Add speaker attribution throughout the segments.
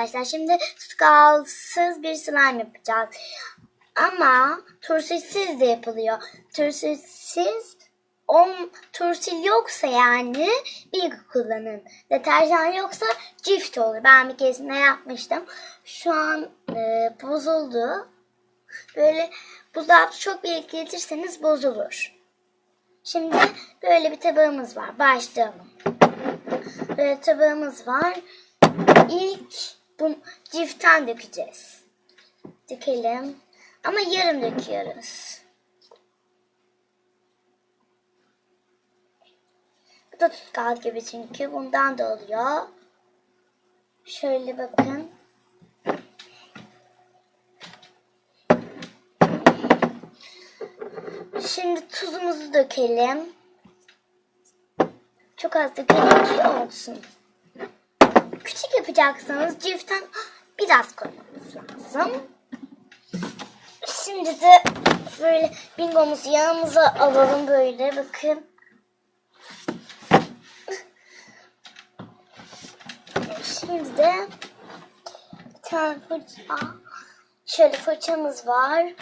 Speaker 1: Arkadaşlar şimdi tutkalsız bir slime yapacağız. Ama turşisiz de yapılıyor. Turşisiz on turşil yoksa yani bir kullanın. Deterjan yoksa cift olur. Ben bir keresinde yapmıştım. Şu an e, bozuldu. Böyle buzdolabı çok bekletirseniz bozulur. Şimdi böyle bir tabağımız var. Başlayalım. Böyle tabağımız var. İlk bu ciften dökeceğiz. Dökelim. Ama yarım döküyoruz. Bu da tutkal gibi çünkü bundan da oluyor. Şöyle bakın. Şimdi tuzumuzu dökelim. Çok az dökelim ki olsun. Yapacaksanız ciften biraz koymamız lazım. Şimdi de böyle bingomuzu yanımıza alalım böyle bakın. Şimdi de bir tane fırça. Şöyle fırçamız var.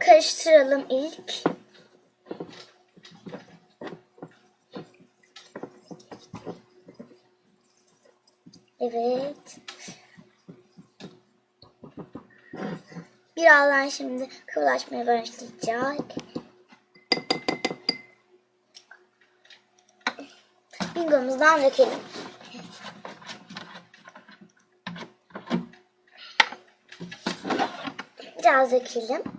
Speaker 1: Karıştıralım ilk. Evet. Birazdan şimdi kıvırlaşmaya başlayacak. Bingomuzdan dökelim. Biraz dökelim.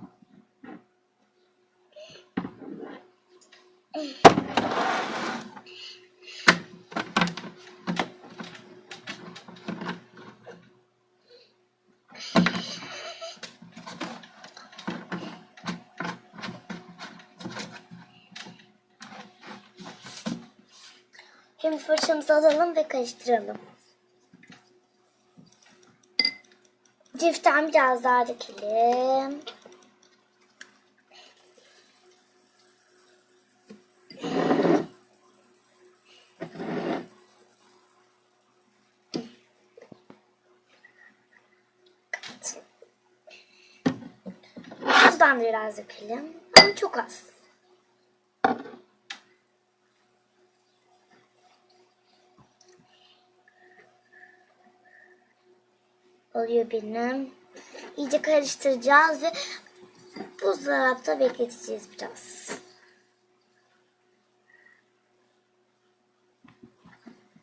Speaker 1: Şimdi fırçamızı alalım ve karıştıralım. Ciften biraz daha dökelim. Tuzdan da biraz dökelim. Ama çok az. Oluyor benim. İyice karıştıracağız ve buzdolapta bekleteceğiz biraz.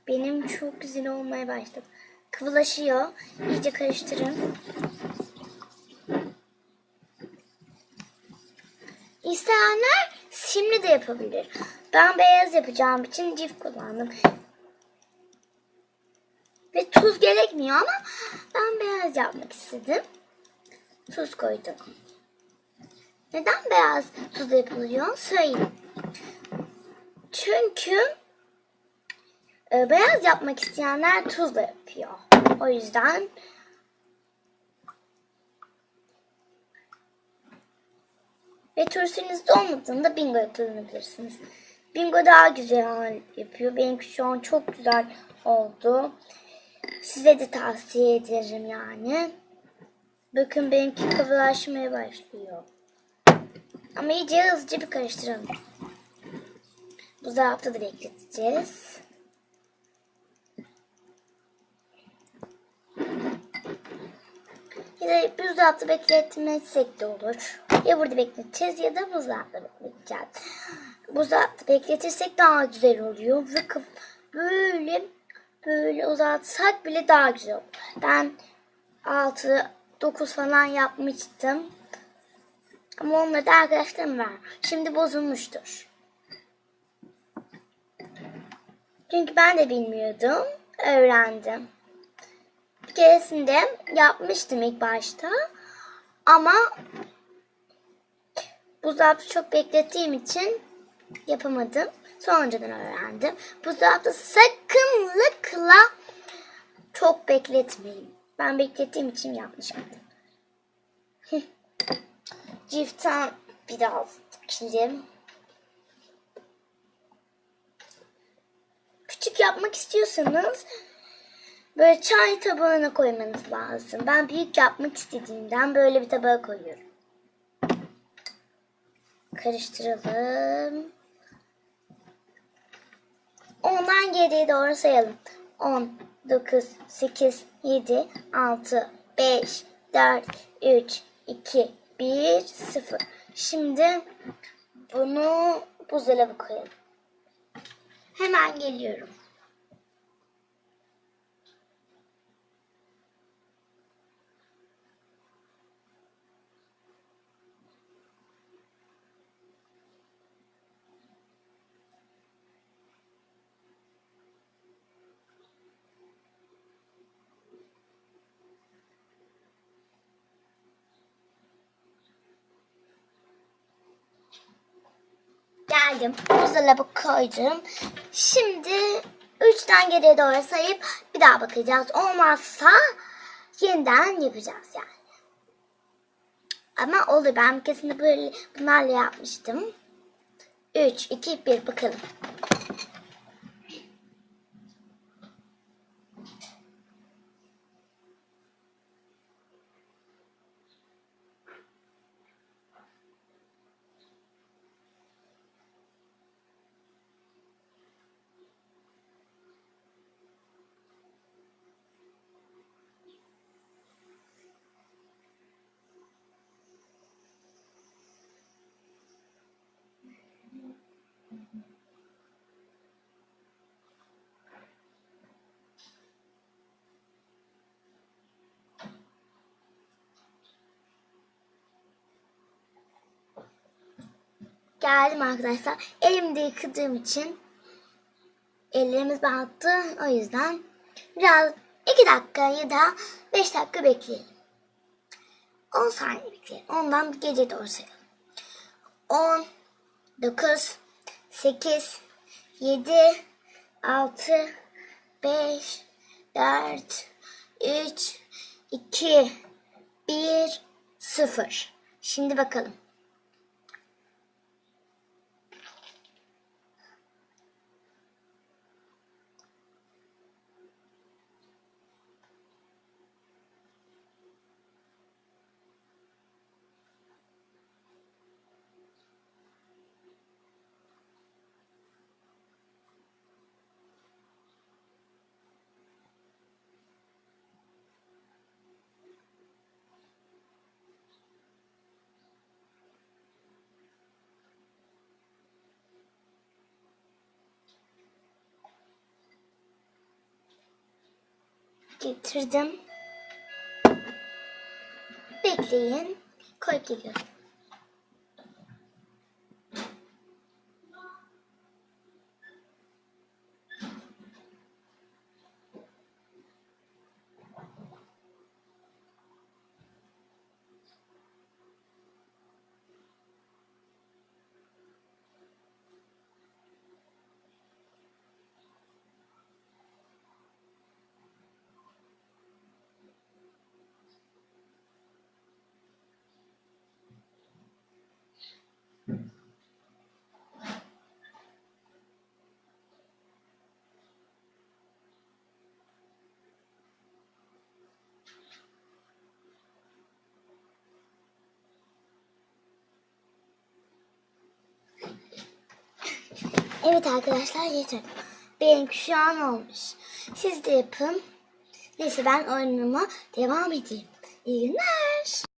Speaker 1: Benim çok güzel olmaya başladı. Kıvılaşıyor. İyice karıştırın. İsteyenler şimdi de yapabilir. Ben beyaz yapacağım için cif kullandım. Ve tuz gerekmiyor ama ben beyaz yapmak istedim. Tuz koydum. Neden beyaz tuz yapılıyor? Söyleyeyim. Çünkü e, beyaz yapmak isteyenler tuzla yapıyor. O yüzden ve turşunuzda olmadığında bingo kullanabilirsiniz. Bingo daha güzel yapıyor. Benimki şu an çok güzel oldu. Size de tavsiye ederim yani. Bakın benimki kıvılaşmaya başlıyor. Ama iyice hızlıca bir karıştıralım. Buzdolapta da bekleteceğiz. Ya da buzdolapta bekletmezsek de olur. Ya burada bekleteceğiz ya da buzdolapta bekleteceğiz. Buzdolapta bekletirsek daha güzel oluyor. Ve böyle böyle uzatsak bile daha güzel olur. Ben 6 9 falan yapmıştım. Ama onları da arkadaşlarım var. Şimdi bozulmuştur. Çünkü ben de bilmiyordum. Öğrendim. Bir keresinde yapmıştım ilk başta. Ama buzdolapta çok beklettiğim için yapamadım. Sonradan öğrendim. Buzdolapta sakınlıkla çok bekletmeyin. Ben beklettiğim için yanlış yaptım. Ciften biraz dökelim. Küçük yapmak istiyorsanız böyle çay tabağına koymanız lazım. Ben büyük yapmak istediğimden böyle bir tabağa koyuyorum. Karıştıralım. Ondan geriye doğru sayalım. 10, 9, 8, 7, 6, 5, 4, 3, 2, 1, 0. Şimdi bunu buzdolabı koyalım. Hemen geliyorum. Geldim. Buzdolabı koydum. Şimdi üçten geriye doğru sayıp bir daha bakacağız. Olmazsa yeniden yapacağız yani. Ama olur. Ben kesin böyle bunlarla yapmıştım. 3, 2, 1 bakalım. Geldim arkadaşlar. Elimde yıkadığım için ellerimiz battı. O yüzden biraz 2 dakika ya da 5 dakika bekleyelim. 10 saniye bekleyelim. Ondan gece doğru sayalım. 10, 9, 8, 7, 6, 5, 4, 3, 2, 1, 0. Şimdi bakalım. Getirdim. Bekleyin. Koy geliyorum. Evet arkadaşlar yeter. Benimki şu an olmuş. Siz de yapın. Neyse ben oyunuma devam edeyim. İyi günler.